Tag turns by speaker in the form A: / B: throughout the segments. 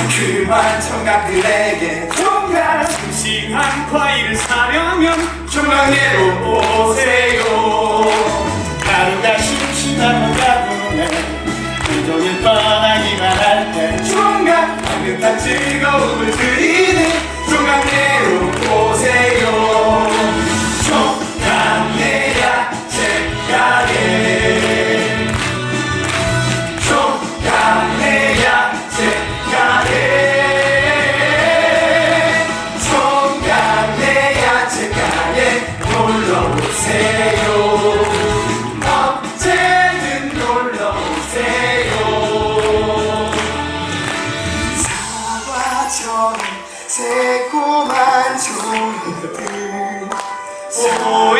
A: 달콤한 청각들에게
B: 총각. 싱싱한 과일을 사려면 종강내로 오세요. 하루가 심심하고 가보네 온종일 뻔하기만 할때
A: 총각. 따뜻한 즐거움을 드리 오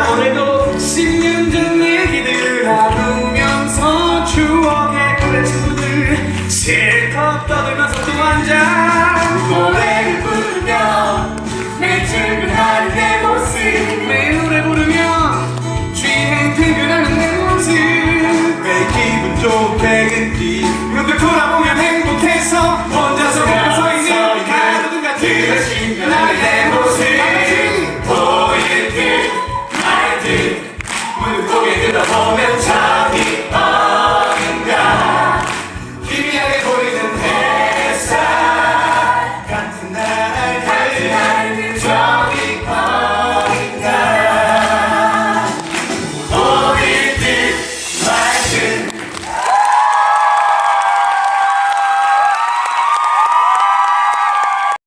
B: 떠들면서 또
A: 한잔. 노래를 부르며 내 출근하는 내
B: 모습. 내 노래 부르며
A: 취행 퇴근하는
B: 내 모습. 내 기분 좋게